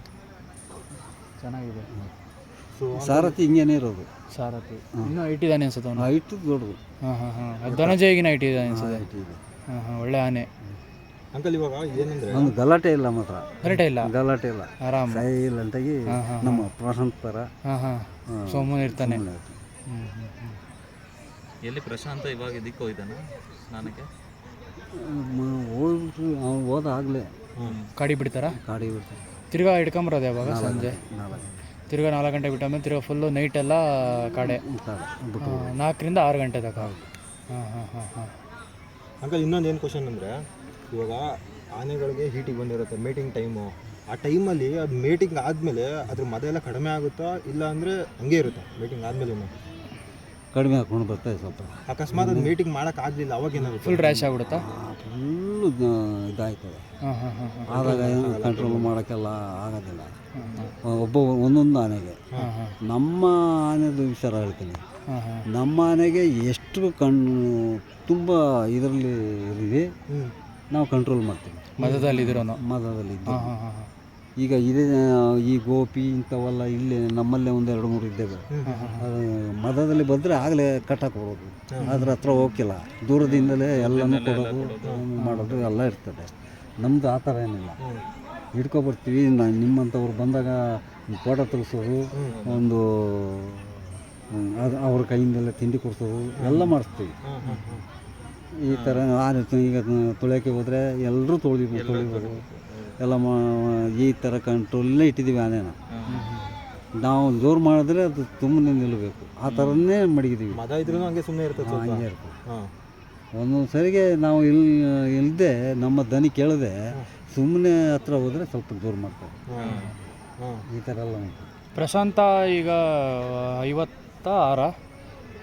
ಚೆನ್ನಾಗಿದೆ. ಸಾರಥಿ ಹಿಂಗೇನೆ ಇರೋದು. ಸಾರಥಿ. ಇನ್ನೂ ಇಟ್ಟಿದ್ದಾನೆ ಅನ್ಸುತ್ತೆ ಅವನು? ಹೈಟ್ ದೊಡ್ಡದು. ಹಾಂ ಹಾಂ ಹಾಂ ಧನಜಯಗಿನ ಇಟ್ಟಿದ್ದಾನೆ ಅನ್ಸುತ್ತೆ. ಹಾಂ ಹಾಂ ಒಳ್ಳೆ ಆನೆ. ಅಂಕಲ್ ಇವಾಗ ಏನಂದ್ರೆ? ಒಂದು ಗಲಾಟೆ ಇಲ್ಲ ಮಾತ್ರ. ಗಲಾಟೆ ಇಲ್ಲ? ಗಲಾಟೆ ಇಲ್ಲ. ಆರಾಮ್. ಇಲ್ಲ ಅಂತಾಗಿ ಹಾಂ ನಮ್ಮ ಪ್ರಶಾಂತ್ ಪರ ಹಾಂ ಹಾಂ. ಸೋಮನ್ ಇರ್ತಾನೆ. ಹ್ಞೂ ಹ್ಞೂ ಹ್ಞೂ ಎಲ್ಲಿ ಪ್ರಶಾಂತ ಇವಾಗ ಇದಕ್ಕೆ ಹೋಯ್ತಾನ ಸ್ನಾನಕ್ಕೆ ಹೋಗ್ಬಿಟ್ಟು ಅವ್ನು ಹೋದ ಆಗಲೇ. ಕಾಡಿ ಬಿಡ್ತಾರಾ? ಕಾಡಿ ಬಿಡ್ತಾರೆ ತಿರ್ಗಾ ಹಿಡ್ಕೊಂಬರೋದು ಯಾವಾಗ? ಸಂಜೆ? ನಾಲ್ಕು ತಿರ್ಗಾ ನಾಲ್ಕು ಗಂಟೆ ಬಿಟ್ಟಾದ್ಮೇಲೆ ತಿರ್ಗಾ ಫುಲ್ಲು ನೈಟ್ ಎಲ್ಲ ಕಾಡೆ. ಬಿಟ್ಟು ನಾಲ್ಕರಿಂದ ಆರು ಗಂಟೆ ತನಕ. ಹಾಂ ಹಾಂ ಹಾಂ ಹಾಂ. ಅಂಕಲ್ ಇನ್ನೊಂದು ಏನು ಕ್ವಶನ್ ಅಂದರೆ ಇವಾಗ ಆನೆಗಳಿಗೆ ಹೀಟಿಗೆ ಬಂದಿರುತ್ತೆ ಮೀಟಿಂಗ್ ಟೈಮು ಆ ಟೈಮಲ್ಲಿ ಅದು ಮೀಟಿಂಗ್ ಆದಮೇಲೆ ಅದ್ರ ಮದ ಎಲ್ಲ ಕಡಿಮೆ ಆಗುತ್ತಾ ಇಲ್ಲ ಅಂದರೆ ಹಂಗೆ ಇರುತ್ತೆ ಮೀಟಿಂಗ್ ಆದಮೇಲೆ ಕಡಿಮೆ ಹಾಕೊಂಡು ಬರ್ತಾರೆ ಸ್ವಲ್ಪ. ಅಕಸ್ಮಾತ್ ಅದು ಮೀಟಿಂಗ್ ಮಾಡೋಕೆ ಅವಾಗ ಏನಾಗುತ್ತೆ? ಫುಲ್ ರ್ಯಾಶ್ ಆಗ್ಬಿಡುತ್ತಾ? ಫುಲ್ಲು ಇದಾಯ್ತದೆ. ಹಾಂ ಹಾಂ ಹಾಂ ಹಾಂ. ಆದಾಗ ಕಂಟ್ರೋಲ್ ಮಾಡೋಕ್ಕೆಲ್ಲ ಆಗೋದಿಲ್ಲ. ಒಬ್ಬ ಒಂದೊಂದು ಆನೆಗೆ. ಹಾಂ ಹಾಂ. ನಮ್ಮ ಆನೆದು ವಿಚಾರ ಹೇಳ್ತೀನಿ. ಹಾಂ ಹಾಂ. ನಮ್ಮ ಆನೆಗೆ ಎಷ್ಟು ಕಣ್ಣು ತುಂಬ ಇದರಲ್ಲಿ ಇರಲಿ ನಾವು ಕಂಟ್ರೋಲ್ ಮಾಡ್ತೀವಿ. ಮದದಲ್ಲಿ ಇದ್ರೂ ಮದದಲ್ಲಿ ಇದ್ದು ಹಾಂ ಹಾಂ ಹಾಂ ಹಾಂ. ಈಗ ಇದೇ ಈ ಗೋಪಿ ಇಂಥವೆಲ್ಲ ಇಲ್ಲಿ ನಮ್ಮಲ್ಲೇ ಒಂದು ಎರಡು ಮೂರು ಇದ್ದೇವೆ. ಅದು ಮದದಲ್ಲಿ ಬಂದರೆ ಆಗಲೇ ಕಟ್ಟಕ್ಕೆ ಬರೋದು. ಅದ್ರ ಹತ್ರ ಹೋಗಿಲ್ಲ ದೂರದಿಂದಲೇ ಎಲ್ಲನೂ ಕೊಡೋದು ಮಾಡೋದು ಎಲ್ಲ ಇರ್ತದೆ. ನಮ್ಮದು ಆ ಥರ ಏನಿಲ್ಲ. ಹಿಡ್ಕೊಬರ್ತೀವಿ ನಾ- ನಿಮ್ಮಂಥವ್ರು ಬಂದಾಗ ಫೋಟೋ ತೆಗೆಸೋದು ಒಂದು ಅದು ಅವ್ರ ಕೈಯಿಂದೆಲ್ಲ ತಿಂಡಿ ಕೊಡ್ಸೋದು ಎಲ್ಲ ಮಾಡಿಸ್ತೀವಿ. ಈ ಥರ ಆನೆ ತು- ಈಗ ತುಳಿಯೋಕ್ಕೆ ಹೋದರೆ ಎಲ್ಲರೂ ತೊಳೆದಿ ತೊಳಿಬೋದು ಎಲ್ಲ ಮಾ ಈ ಥರ ಕಂಟ್ರೋಲೇ ಇಟ್ಟಿದ್ದೀವಿ ಆನೆನ ನಾವು. ಜೋರು ಮಾಡಿದ್ರೆ ಅದು ತುಂಬನೇ ನಿಲ್ಲಬೇಕು. ಆ ಥರನೇ ಮಡಗಿದ್ದೀವಿ. ಮದ ಇದ್ರೂ ಹಂಗೆ ಸುಮ್ಮನೆ ಇರ್ತದೆ ಹಂಗೆ ಇರ್ತದೆ. ಹಾಂ. ಒಂದೊಂದು ಸರಿಗೆ ನಾವು ಇಲ್ ಇಲ್ಲದೆ ನಮ್ಮ ದನಿ ಕೇಳದೆ ಸುಮ್ಮನೆ ಹತ್ರ ಹೋದರೆ ಸ್ವಲ್ಪ ಜೋರು ಮಾಡ್ತಾರೆ. ಈ ಥರ ಎಲ್ಲ ಉಂಟು. ಪ್ರಶಾಂತ ಈಗ ಐವತ್ತ ಆರ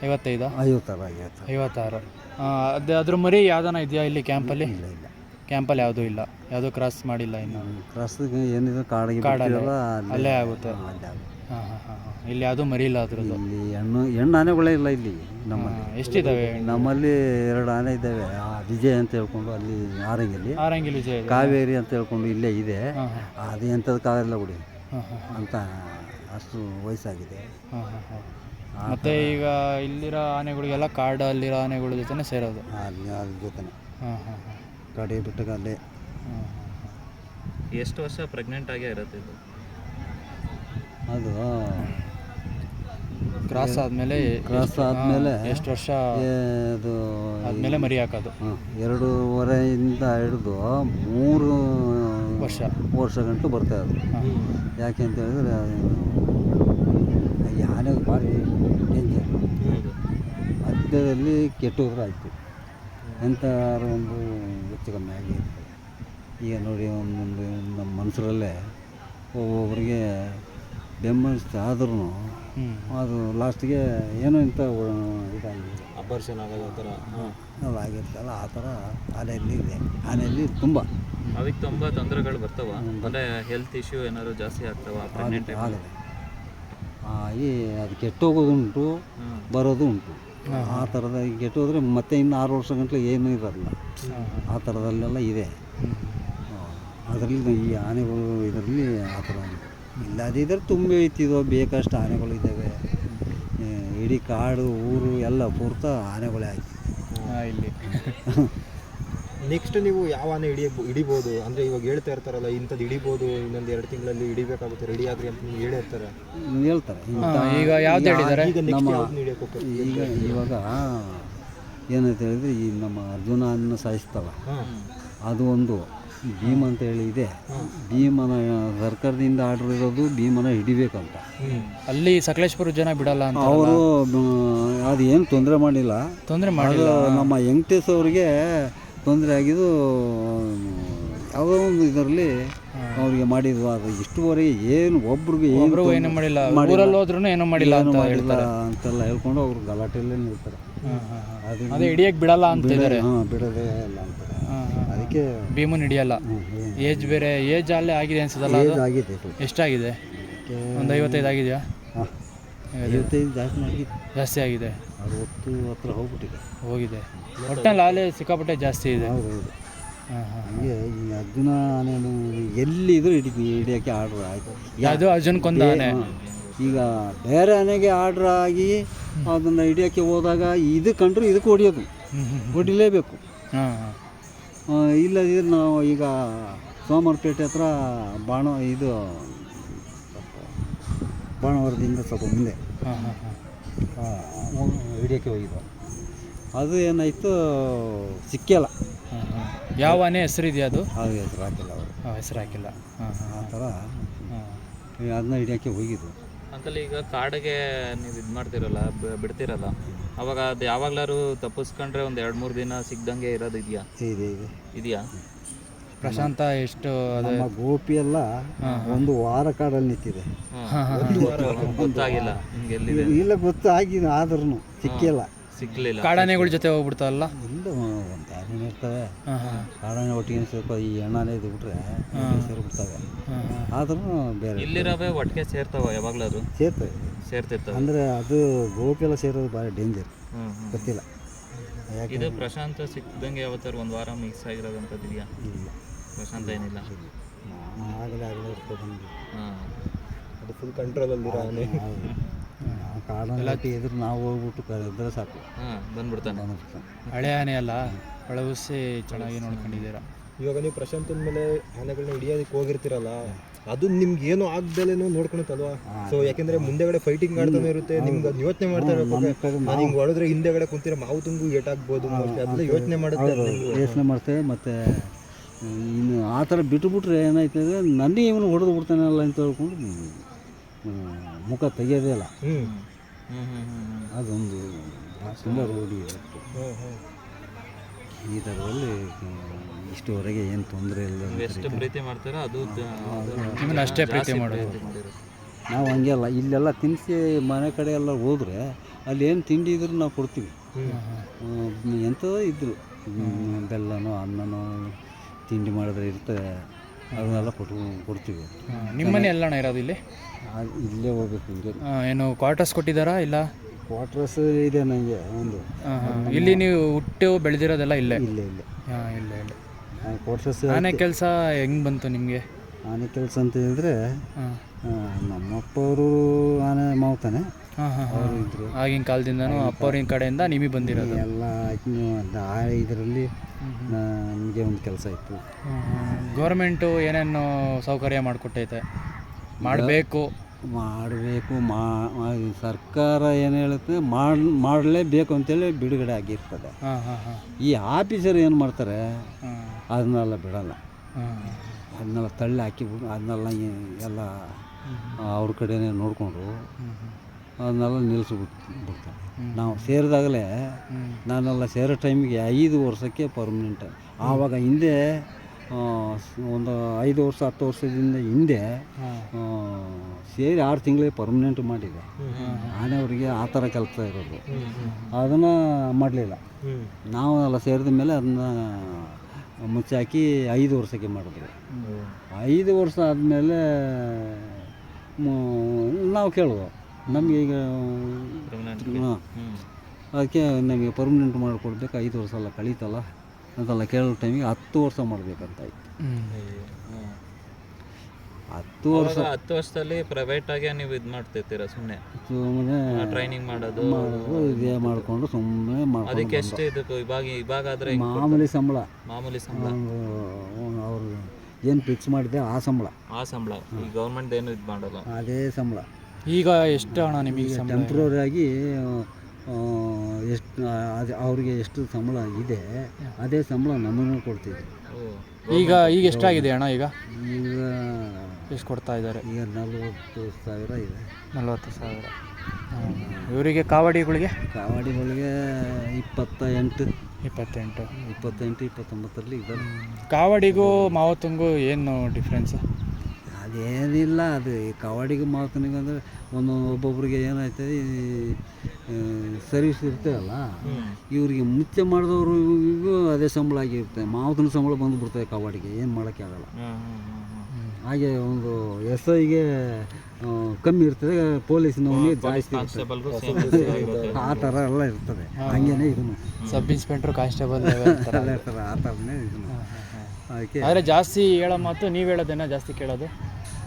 ಐವತ್ತೈದ? ಐವತ್ತಾರು ಐವತ್ತು ಐವತ್ತಾರು. ಅದೇ ಅದ್ರ ಮರಿ ಯಾವ್ದಾನ ಇದೆಯಾ ಇಲ್ಲಿ ಕ್ಯಾಂಪಲ್ಲಿ? ಇಲ್ಲ ಇಲ್ಲ ಕ್ಯಾಂಪಲ್ಲಿ ಯಾವುದೂ ಇಲ್ಲ. ಯಾವುದೂ ಕ್ರಾಸ್ ಮಾಡಿಲ್ಲ ಇನ್ನು. ಕ್ರಾಸ್ ಏನಿದೆ ಕಾಡಿಗೆ ಕಾಡಲ್ಲ. ಬಿಟ್ಟಿರಲ್ಲ ಅಲ್ಲೇ ಆಗುತ್ತೆ. ಹಾ, ಅಲ್ಲೇ ಆಗುತ್ತೆ. ಹಾಂ ಹಾಂ ಇಲ್ಲಿ ಯಾವುದೂ ಮರಿ ಇಲ್ಲ ಅದ್ರದ್ದು. ಇಲ್ಲಿ ಹೆಣ್ಣು ಹೆಣ್ಣು ಆನೆಗಳೇ ಇಲ್ಲ ಇಲ್ಲಿ ನಮ್ಮಲ್ಲಿ. ಹಾಂ, ಎಷ್ಟಿದಾವೆ ನಮ್ಮಲ್ಲಿ ಎರಡು ಆನೆ ಇದ್ದಾವೆ. ಆ ವಿಜಯ್ ಅಂತ ಹೇಳ್ಕೊಂಡು ಅಲ್ಲಿ ಆರಂಗಿಲಿ. ಆರಂಗಿಲಿ ವಿಜಯ ಇದೆ. ಕಾವೇರಿ ಅಂತ ಹೇಳ್ಕೊಂಡು ಇಲ್ಲೇ ಇದೆ. ಹಾಂ ಹಾಂ. ಅದು ಎಂಥದಕ್ಕಾಗಲ್ಲ ಬಿಡಿ ಹಾಂ ಹಾಂ. ಅಂತ ಅಷ್ಟು ವಯಸ್ಸಾಗಿದೆ. ಹಾಂ ಹಾಂ ಹಾಂ. ಮತ್ತು ಈಗ ಇಲ್ಲಿರೋ ಆನೆಗಳಿಗೆಲ್ಲ ಕಾಡಲ್ಲಿರೋ ಆನೆಗಳ ಜೊತೆನೇ ಸೇರೋದು. ಅಲ್ಲಿ ಅದ್ರ ಜೊತೆನೆ. ಹಾಂ ಹಾಂ ಹಾಂ. ಕಡೆ ಬಿಟ್ಟಾಗ ಅಲ್ಲೇ. ಎಷ್ಟು ವರ್ಷ ಪ್ರೆಗ್ನೆಂಟ್ ಆಗೇ ಇರುತ್ತೆ ಇದು? ಅದು ಕ್ರಾಸ್ ಆದಮೇಲೆ ಕ್ರಾಸ್ ಆದಮೇಲೆ ಎಷ್ಟು ವರ್ಷ ಅದು ಆದಮೇಲೆ ಮರಿ ಹಾಕೋದು. ಹಾಂ ಎರಡೂವರೆಯಿಂದ ಹಿಡಿದು ಮೂರು ವರ್ಷ. ವರ್ಷ ಗಂಟು ಬರ್ತಾ ಅದು ಯಾಕೆ ಅಂತ ಹೇಳಿದ್ರೆ ಆನೆ ಭಾರಿ ಡೇಂಜರ್ ಮಧ್ಯದಲ್ಲಿ ಕೆಟ್ಟೋದ್ರೆ ಆಯಿತು ಎಂಥಾರು ಒಂದು ಹೆಚ್ಚು ಕಮ್ಮಿ ಆಗಿರ್ತದೆ ಈಗ ನೋಡಿ ಒಂದೊಂದು ನಮ್ಮ ಮನಸ್ಸರಲ್ಲೇ ಒಬ್ಬೊಬ್ಬರಿಗೆ ಬೆಂಬಲಿಸ್ತಾ ಆದ್ರೂ ಅದು ಲಾಸ್ಟಿಗೆ ಏನೋ ಇಂಥ ಇದಾಗಿ ಅಪರ್ಷನ್ ಆಗೋದು ಆ ಥರ ಹಾಂ. ಅದು ಆಗಿರ್ತಲ್ಲ ಆ ಥರ ಆನೆಯಲ್ಲಿ ಇದೆ. ಆನೆಯಲ್ಲಿ ತುಂಬ. ಅದಕ್ಕೆ ತುಂಬ ತೊಂದರೆಗಳು ಬರ್ತಾವೆ. ಅಂದರೆ ಹೆಲ್ತ್ ಇಶ್ಯೂ ಏನಾದ್ರು ಜಾಸ್ತಿ ಆಗ್ತಾವ ಪ್ರೆಗ್ನೆಂಟ್ ಆಗಿ ಅದು ಕೆಟ್ಟೋಗೋದುಂಟು. ಬರೋದು ಉಂಟು ಆ ಥರದ ಕೆಟ್ಟು ಕೆಟ್ಟೋದ್ರೆ ಮತ್ತೆ ಇನ್ನು ಆರು ವರ್ಷ ಗಂಟಲೆ ಏನೂ ಇರೋಲ್ಲ. ಆ ಥರದಲ್ಲೆಲ್ಲ ಇದೆ. ಅದರಲ್ಲಿ ಈ ಆನೆಗಳು ಇದರಲ್ಲಿ ಆ ಥರ ಇಲ್ಲದಿದ್ದರೆ ತುಂಬ ಇತ್ತಿದೋ ಬೇಕಷ್ಟು ಆನೆಗಳು ಇದ್ದಾವೆ. ಇಡೀ ಕಾಡು ಊರು ಎಲ್ಲ ಪೂರ್ತ ಆನೆಗಳೇ ಹಾಂ ಇಲ್ಲಿ. ನೆಕ್ಸ್ಟ್ ನೀವು ಯಾವ ಆನೆ ಹಿಡಿಯ ಹಿಡಿಬೋದು? ಅಂದರೆ ಇವಾಗ ಹೇಳ್ತಾ ಇರ್ತಾರಲ್ಲ ಇಂಥದ್ದು ಹಿಡಿಬೋದು ಇನ್ನೊಂದು ಎರಡು ತಿಂಗಳಲ್ಲಿ ಹಿಡಿಬೇಕಾಗುತ್ತೆ ರೆಡಿ ಆಗ್ರಿ ಅಂತ ನೀವು ಹೇಳಿರ್ತಾರೆ ಹೇಳ್ತಾರೆ. ಈಗ ಯಾವ್ದು ಹೇಳಿದ್ದಾರೆ? ಈಗ ನೆಕ್ಸ್ಟ್ ಯಾವ್ದು ಹಿಡಿಯಕ್ಕೆ ಹೋಗ್ತಾರೆ ಈಗ ಇವಾಗ ಏನಂತ ಹೇಳಿದ್ರೆ ಈ ನಮ್ಮ ಅರ್ಜುನ ಅನ್ನ ಸಾಯಿಸ್ತಲ್ಲ ಅದು ಒಂದು ಭೀಮ ಅಂತ ಹೇಳಿ ಇದೆ. ಭೀಮನ ಸರ್ಕಾರದಿಂದ ಆರ್ಡರ್ ಇರೋದು ಭೀಮನ ಹಿಡಿಬೇಕಂತ. ಅಲ್ಲಿ ಸಕಲೇಶ್ವರ ಜನ ಬಿಡಲ್ಲ ಅಂತ ಅವರು ಅದು ಏನು ತೊಂದರೆ ಮಾಡಿಲ್ಲ. ತೊಂದರೆ ಮಾಡಿಲ್ಲ. ನಮ್ಮ ಯಂಗ್ಟೇಶ್ ಅವ್ರಿಗೆ ತೊಂದರೆ ಆಗಿದ್ದು ಯಾವುದೋ ಒಂದು ಇದರಲ್ಲಿ ಅವರಿಗೆ ಮಾಡಿದ್ವು ಅದು ಇಷ್ಟುವರೆಗೆ ಏನು ಒಬ್ರಿಗೆ ಏನು ಏನು ಮಾಡಿಲ್ಲ. ಊರಲ್ಲಿ ಹೋದ್ರೂ ಏನೂ ಮಾಡಿಲ್ಲ ಅಂತ ಹೇಳ್ತಾರೆ. ಅಂತೆಲ್ಲ ಹೇಳ್ಕೊಂಡು ಅವ್ರು ಗಲಾಟೆಯಲ್ಲೇ ನಿಲ್ತಾರೆ. ಅದು ಹಿಡಿಯಕ್ಕೆ ಬಿಡಲ್ಲ ಹಾಂ ಬಿಡೋದೇ ಇಲ್ಲ ಹಾಂ ಅದಕ್ಕೆ ಭೀಮನ್ ಹಿಡಿಯಲ್ಲ. ಏಜ್ ಬೇರೆ ಏಜ್ ಅಲ್ಲೇ ಆಗಿದೆ ಅನ್ಸುತ್ತಲ್ಲ ಅದು? ಆಗಿದೆ. ಎಷ್ಟಾಗಿದೆ? ಒಂದು ಐವತ್ತೈದು ಆಗಿದೆಯಾ? ಹಾಂ. ಐವತ್ತೈದು ಜಾಸ್ತಿ ಆಗಿದೆ. ಜಾಸ್ತಿ ಆಗಿದೆ. ಅರವತ್ತು ಹತ್ರ ಹೋಗ್ಬಿಟ್ಟಿದೆ. ಹೋಗಿದೆ. ಒಟ್ಟಿನಲ್ಲಿ ಆಲೇ ಸಿಕ್ಕಾಪಟ್ಟೆ ಜಾಸ್ತಿ ಇದೆ. ಹೌದು ಹೌದು. ಹಾಂ ಹಾಂ ಹಂಗೆ ಈ ಅರ್ಜುನ ಎಲ್ಲಿ ಎಲ್ಲಿದ್ರು ಹಿಡಿ ಹಿಡಿಯೋಕ್ಕೆ ಆರ್ಡ್ರ್ ಆಯಿತು. ಅದು ಅರ್ಜುನ್ ಕೊಂದ ಆನೆ. ಈಗ ಬೇರೆ ಆನೆಗೆ ಆರ್ಡ್ರ್ ಆಗಿ ಅದನ್ನು ಹಿಡಿಯೋಕ್ಕೆ ಹೋದಾಗ ಇದು ಕಂಡ್ರೆ ಇದಕ್ಕೆ ಹೊಡಿಯೋದು. ಹೊಡಿಲೇಬೇಕು. ಹಾಂ ಹಾಂ. ಇಲ್ಲದಿದ್ರೆ ನಾವು ಈಗ ಸೋಮವಾರಪೇಟೆ ಹತ್ರ ಬಾಣ ಇದು ಬಾಣವರದಿಂದ ಸ್ವಲ್ಪ ಮುಂದೆ. ಹಾಂ ಹಾಂ ಹಾಂ. ಹಿಡಿಯೋಕ್ಕೆ ಹೋಗಿದ್ದು ಅದು ಏನಾಯಿತು ಸಿಕ್ಕಿಲ್ಲ ಯಾವನೇ ಹಾಂ ಯಾವ ಆನೆ ಹೆಸರಿದೆಯಾ ಅದು? ಅದು ಹೆಸರು ಹಾಕಿಲ್ಲ ಅವರು. ಹಾಂ ಹೆಸರು ಹಾಕಿಲ್ಲ. ಹಾಂ ಹಾಂ ಆ ಥರ ಹಾಂ. ಅದನ್ನ ಹಿಡಿಯೋಕ್ಕೆ ಹೋಗಿದ್ದು. ಅಂಕಲ್ ಈಗ ಕಾಡಿಗೆ ನೀವು ಇದು ಮಾಡ್ತಿರಲ್ಲ ಬಿಡ್ತಿರಲ್ಲ ಅವಾಗ ಅದು ಯಾವಾಗ್ಲಾರು ತಪ್ಪಿಸ್ಕೊಂಡ್ರೆ ಒಂದು ಎರಡು ಮೂರು ದಿನ ಸಿಗ್ದಂಗೆ ಇರೋದು ಇದೆಯಾ? ಇದೆ ಇದೆ. ಇದೆಯಾ? ಪ್ರಶಾಂತ ಎಷ್ಟು ಅದು? ನಮ್ಮ ಗೋಪಿ ಎಲ್ಲ ಒಂದು ವಾರ ಕಾಡಲ್ಲಿ ನಿಂತಿದೆ. ಗೊತ್ತಾಗಿಲ್ಲ ನಿಮ್ಗೆ ಎಲ್ಲಿದೆ ಇಲ್ಲ ಗೊತ್ತು ಆಗಿದೆ ಆದ್ರೂ ಸಿಕ್ಕಿಲ್ಲ. ಸಿಗ್ಲಿಲ್ಲ ಕಾಡಾನೆಗಳ ಜೊತೆ ಹೋಗ್ಬಿಡ್ತಾವಲ್ಲ ಇಲ್ಲ ಒಂದು ಆನೆ ಇರ್ತವೆ. ಹಾಂ ಹಾಂ. ಕಾಡಾನೆ ಒಟ್ಟಿಗೆ ಸ್ವಲ್ಪ ಈ ಎಣ್ಣಾನೆ ಇದು ಬಿಟ್ರೆ ಸೇರಿಬಿಡ್ತವೆ. ಆದ್ರೂ ಬೇರೆ ಇಲ್ಲಿರವೆ ಒಟ್ಟಿಗೆ ಸೇರ್ತಾವ ಅದು ಸೇರ್ತವೆ ಸೇರ್ತಿರ್ತವೆ. ಅಂದರೆ ಅದು ಗೋಪಿ ಎಲ್ಲ ಸೇರೋದು ಭಾರಿ ಡೇಂಜರ್. ಗೊತ್ತಿಲ್ಲ. ಯಾಕೆ ಇದು ಪ್ರಶಾಂತ ಸಿಕ್ಕಿದಂಗೆ ಯಾವತ್ತಾರು ಒಂದು ವಾರ ಮಿಕ್ಸ್ ಆಗಿರೋದಂಥದ್ದು ಇದೆಯಾ ಇಲ್ಲ. ಪ್ರಶಾಂತ ಏನಿಲ್ಲ. ಆಗಲೇ ಆಗಲೇ ಹಾಂ. ಅದು ಫುಲ್ ಕಂಟ್ರೋಲ್ ಅಲ್ಲಿ ಕಾಡನ್ನ ಎದುರು ನಾವು ಹೋಗ್ಬಿಟ್ಟು ಕರೆದ್ರೆ ಸಾಕು. ಹಾಂ ಬಂದ್ಬಿಡ್ತಾನೆ. ಹಳೆ ಆನೆ ಅಲ್ಲ ಒಳಗುಸಿ ಚೆನ್ನಾಗಿ ನೋಡ್ಕೊಂಡಿದ್ದೀರಾ. ಇವಾಗ ನೀವು ಪ್ರಶಾಂತನ ಮೇಲೆ ಆನೆಗಳನ್ನ ಹಿಡಿಯೋದಕ್ಕೆ ಹೋಗಿರ್ತೀರಲ್ಲ ಅದು ನಿಮ್ಗೆ ಏನು ಆಗ್ದಲೇನು ನೋಡ್ಕೊಳುತ್ತಲ್ವಾ ಸೊ ಯಾಕೆಂದ್ರೆ ಮುಂದೆಗಡೆ ಫೈಟಿಂಗ್ ಆಡ್ತಾನೆ ಇರುತ್ತೆ ನಿಮ್ಗೆ ಅದು ಯೋಚನೆ ಮಾಡ್ತಾ ಇರ್ಬೇಕು. ನಾನು ಹಿಂಗೆ ಹೊಡೆದ್ರೆ ಹಿಂದೆಗಡೆ ಕುಂತಿರೋ ಮಾವು ತುಂಬು ಏಟಾಗ್ಬೋದು ಅದೆಲ್ಲ ಯೋಚನೆ ಮಾಡುತ್ತೆ. ಯೋಚನೆ ಮಾಡ್ತೇವೆ ಮತ್ತು ಇನ್ನು ಆ ಥರ ಬಿಟ್ಟುಬಿಟ್ರೆ ಏನಾಯ್ತದೆ ನನ್ನ ಇವನು ಹೊಡೆದು ಬಿಡ್ತಾನಲ್ಲ ಅಂತ ಹೇಳ್ಕೊಂಡು ಮುಖ ತೆಗೆಯೋದೇ ಇಲ್ಲ. ಅದೊಂದು ತುಂಬ ರೂಢಿ ಈ ಥರದಲ್ಲಿ ಇಷ್ಟುವರೆಗೆ ಏನು ತೊಂದರೆ ಇಲ್ಲ ನೀವು ಎಷ್ಟು ಪ್ರೀತಿ ಮಾಡ್ತೀರೋ ಅದು ದ- ಅಷ್ಟೇ ಪ್ರೀತಿ ಮಾಡೋದು. ನಾವು ಹಂಗೆ ಅಲ್ಲ ಇಲ್ಲೆಲ್ಲ ತಿನ್ನಿಸಿ ಮನೆ ಕಡೆ ಎಲ್ಲ ಹೋದರೆ ಅಲ್ಲಿ ಏನು ತಿಂಡಿ ಇದ್ರು ನಾವು ಕೊಡ್ತೀವಿ. ಹ್ಮ್, ಎಂಥದೋ ಇದ್ದರು ಬೆಲ್ಲನೋ ಅನ್ನನೋ ತಿಂಡಿ ಮಾಡಿದ್ರೆ ಇರ್ತದೆ ಅದನ್ನೆಲ್ಲ ಕೊಟ್ಟು ಕೊಡ್ತೀವಿ. ನಿಮ್ಮನೆ ಎಲ್ಲಣ್ಣ ಇರೋದು ಇಲ್ಲಿ? ಆ- ಇಲ್ಲೇ ಹೋಗ್ಬೇಕು ಹಿಂಗೆ. ಆ, ಏನು ಕ್ವಾರ್ಟರ್ಸ್ ಕೊಟ್ಟಿದ್ದಾರಾ ಇಲ್ಲ? ಕ್ವಾರ್ಟರ್ಸ್ ಇದೆ ನನಗೆ ಒಂದು. ಆ, ಹಾ. ಇಲ್ಲಿ ನೀವು ಹುಟ್ಟು ಬೆಳೆದಿರೋದೆಲ್ಲ ಇಲ್ಲೇ? ಇಲ್ಲೇ ಇಲ್ಲೇ. ಹಾಂ ಇಲ್ಲೇ ಇಲ್ಲೇ. ಕ್ವಾರ್ಟರ್ಸ್ ಆನೆ ಕೆಲಸ ಹೆಂಗೆ ಬಂತು ನಿಮಗೆ? ಆನೆ ಕೆಲಸ ಅಂತ ಹೇಳಿದ್ರೆ ನಮ್ಮಪ್ಪವರು ಆನೆ ಮಾವ್ತಾನೆ. ಅವರು ಇದ್ರು. ಆಗಿನ ಕಾಲದಿಂದನೂ ಅಪ್ಪವ್ರಿನ ಕಡೆಯಿಂದ ನಿಮಗೆ ಬಂದಿರೋದು. ಎಲ್ಲ ಆ ಇದರಲ್ಲಿ ನಮಗೆ ಒಂದು ಕೆಲಸ ಇತ್ತು. ಗೌರ್ಮೆಂಟು ಏನೇನು ಸೌಕರ್ಯ ಮಾಡಿಕೊಟ್ಟೈತೆ. ಮಾಡಬೇಕು. ಮಾಡಬೇಕು. ಮಾ ಸರ್ಕಾರ ಏನು ಹೇಳುತ್ತೆ ಮಾಡ್ ಮಾಡಲೇಬೇಕು ಅಂತೇಳಿ ಬಿಡುಗಡೆ ಆಗಿರ್ತದೆ. ಹಾಂ ಹಾಂ ಹಾಂ. ಈ ಆಫೀಸರ್ ಏನು ಮಾಡ್ತಾರೆ ಅದನ್ನೆಲ್ಲ ಬಿಡಲ್ಲ. ಅದನ್ನೆಲ್ಲ ತಳ್ಳಿ ಹಾಕಿ ಅದನ್ನೆಲ್ಲ ಎಲ್ಲ ಅವ್ರ ಕಡೆನೇ ನೋಡಿಕೊಂಡು ಅದನ್ನೆಲ್ಲ ನಿಲ್ಲಿಸ್ಬಿಟ್ಟು ಬಿಡ್ತಾರೆ ನಾವು ಸೇರಿದಾಗಲೇ ನಾನೆಲ್ಲ ಸೇರೋ ಟೈಮಿಗೆ ಐದು ವರ್ಷಕ್ಕೆ ಪರ್ಮನೆಂಟ್ ಆವಾಗ ಹಿಂದೆ ಒಂದು ಐದು ವರ್ಷ ಹತ್ತು ವರ್ಷದಿಂದ ಹಿಂದೆ ಸೇರಿ ಆರು ತಿಂಗಳಿಗೆ ಪರ್ಮನೆಂಟ್ ಮಾಡಿದೆ. ಆನೆಯವರಿಗೆ ಆ ಥರ ಕೆಲಸ ಇರೋದು. ಅದನ್ನು ಮಾಡಲಿಲ್ಲ. ನಾವು ಎಲ್ಲ ಸೇರಿದ ಮೇಲೆ ಅದನ್ನ ಮುಚ್ಚಾಕಿ ಐದು ವರ್ಷಕ್ಕೆ ಮಾಡಿದ್ರು. ಐದು ವರ್ಷ ಆದಮೇಲೆ ನಾವು ಕೇಳುವ. ನಮಗೆ ಈಗ ಹಾಂ. ಅದಕ್ಕೆ ನಮಗೆ ಪರ್ಮನೆಂಟ್ ಮಾಡಿಕೊಡ್ಬೇಕು ಐದು ವರ್ಷ ಎಲ್ಲ ಕಳೀತಲ್ಲ ಅಂತೆಲ್ಲ ಕೇಳೋ ಟೈಮಿಗೆ ಹತ್ತು ವರ್ಷ ಮಾಡಬೇಕಂತಾಯ್ತು ಹತ್ತು ವರ್ಷ ಹತ್ತು ವರ್ಷದಲ್ಲಿ ಪ್ರೈವೇಟ್ ಆಗಿ ನೀವು ಇದು ಮಾಡ್ತಿರ್ತೀರ ಸುಮ್ಮನೆ ಸುಮ್ಮನೆ ಟ್ರೈನಿಂಗ್ ಮಾಡೋದು ಮಾಡೋದು ಇದೇ ಮಾಡಿಕೊಂಡು ಸುಮ್ಮನೆ ಮಾಡ್ಕೊಂಡು ಅದಕ್ಕೆ ಎಷ್ಟು ಇದಕ್ಕೆ ಇವಾಗ ಇವಾಗ ಆದ್ರೆ ಮಾಮೂಲಿ ಸಂಬಳ. ಮಾಮೂಲಿ ಸಂಬಳ. ಅವರು ಏನು ಫಿಕ್ಸ್ ಮಾಡಿದೆ ಆ ಸಂಬಳ. ಆ ಸಂಬಳ. ಈ ಗೌರ್ಮೆಂಟ್ ಏನು ಇದು ಮಾಡಲ್ಲ ಅದೇ ಸಂಬಳ. ಈಗ ಎಷ್ಟು ಹಣ ನಿಮಗೆ ಟೆಂಪ್ರವರಿ ಆಗಿ ಎಷ್ಟು ಅದು ಅವ್ರಿಗೆ ಎಷ್ಟು ಸಂಬಳ ಇದೆ ಅದೇ ಸಂಬಳ ನಮಗೂ ಕೊಡ್ತೀವಿ ಓ. ಈಗ ಈಗ ಎಷ್ಟಾಗಿದೆ ಅಣ್ಣ ಈಗ? ಈಗ ಎಷ್ಟು ಕೊಡ್ತಾ ಇದ್ದಾರೆ. ಈಗ ನಲವತ್ತು ಸಾವಿರ ಇದೆ. ನಲವತ್ತು ಸಾವಿರ. ಇವರಿಗೆ ಕಾವಡಿಗಳಿಗೆ? ಕಾವಾಡಿಗಳಿಗೆ ಇಪ್ಪತ್ತ ಎಂಟು ಇಪ್ಪತ್ತೆಂಟು. ಇಪ್ಪತ್ತೆಂಟು ಇಪ್ಪತ್ತೊಂಬತ್ತರಲ್ಲಿ ಇದ್ದಾರೆ ಕಾವಡಿಗೂ ಮಾವತ್ತಂಗೂ ಏನು ಡಿಫ್ರೆನ್ಸ್ ಅದೇನಿಲ್ಲ ಅದು ಈ ಕಾವಡಿಗೂ ಮಾತನಿಗೆ ಅಂದರೆ ಒಂದೊಂದು ಒಬ್ಬೊಬ್ರಿಗೆ ಏನಾಯ್ತದೆ ಸರ್ವಿಸ್ ಇರ್ತೇವಲ್ಲ ಇವರಿಗೆ ಮುಚ್ಚೆ ಮಾಡಿದವ್ರಿಗೂ ಅದೇ ಸಂಬಳ ಆಗಿರುತ್ತೆ. ಮಾವತನ ಸಂಬಳ ಬಂದುಬಿಡ್ತದೆ ಕಾವಾಡಿಗೆ ಏನು ಮಾಡೋಕ್ಕೆ ಆಗಲ್ಲ ಹಾಗೆ ಒಂದು ಎಸ್ ಐಗೆ ಕಮ್ಮಿ ಇರ್ತದೆ ಪೊಲೀಸ್ನವನಿಗೆ ಜಾಸ್ತಿ ಇರ್ತದೆ. ಆ ಥರ ಎಲ್ಲ ಇರ್ತದೆ. ಹಂಗೇನೆ ಇದನ್ನು ಸಬ್ ಇನ್ಸ್ಪೆಕ್ಟರ್ ಕಾನ್ಸ್ಟೇಬಲ್ ಎಲ್ಲ ಇರ್ತಾರೆ ಆ ಥರನೇ ಇದನ್ನು ಅದಕ್ಕೆ ಆದರೆ ಜಾಸ್ತಿ ಹೇಳೋ ಮಾತು ನೀವು ಹೇಳೋದೇನ ಜಾಸ್ತಿ ಕೇಳೋದು?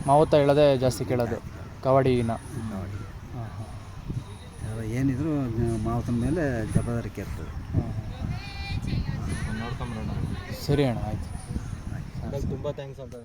ಮಾವತ್ತ ಹೇಳೋದೇ ಜಾಸ್ತಿ ಕೇಳೋದು ಕಬಡ್ಡಿನ. ಅದು ಏನಿದ್ರು ಮಾವತನ ಮೇಲೆ ಜವಾಬ್ದಾರಿಕೆ ಇರ್ತದೆ. ನೋಡ್ಕೊಂಬರೋಣ. ಸರಿ ಅಣ್ಣ ಆಯ್ತು. ತುಂಬ ಥ್ಯಾಂಕ್ಸ್ ಅಂತ.